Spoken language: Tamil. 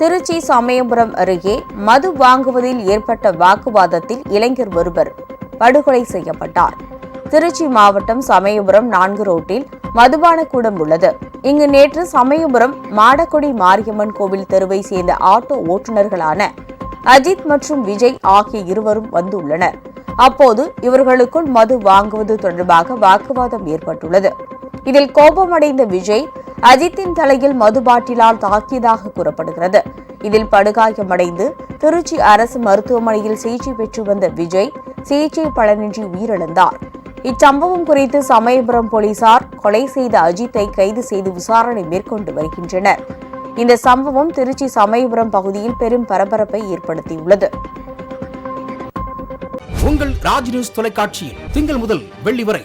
திருச்சி சமயபுரம் அருகே மது வாங்குவதில் ஏற்பட்ட வாக்குவாதத்தில் இளைஞர் ஒருவர் படுகொலை செய்யப்பட்டார். திருச்சி மாவட்டம் சமயபுரம் நான்கு ரோட்டில் மதுபான கூடம் உள்ளது. இங்கு நேற்று சமயபுரம் மாடக்குடி மாரியம்மன் கோவில் தெருவை சேர்ந்த ஆட்டோ ஓட்டுநர்களான அஜித் மற்றும் விஜய் ஆகிய இருவரும் வந்துள்ளனர். அப்போது இவர்களுக்குள் மது வாங்குவது தொடர்பாக வாக்குவாதம் ஏற்பட்டுள்ளது. இதில் கோபமடைந்த விஜய் அஜித்தின் தலையில் மது பாட்டிலால் தாக்கியதாக கூறப்படுகிறது. இதில் படுகாயமடைந்து திருச்சி அரசு மருத்துவமனையில் சிகிச்சை பெற்று வந்த விஜய் சிகிச்சை பலனின்றி உயிரிழந்தார். இச்சம்பவம் குறித்து சமயபுரம் போலீசார் கொலை செய்த அஜித்தை கைது செய்து விசாரணை மேற்கொண்டு வருகின்றனர். இந்த சம்பவம் திருச்சி சமயபுரம் பகுதியில் பெரும் பரபரப்பை ஏற்படுத்தியுள்ளது. உங்கள் ராஜ் நியூஸ் தொலைக்காட்சியில் திங்கள் முதல் வெள்ளி வரை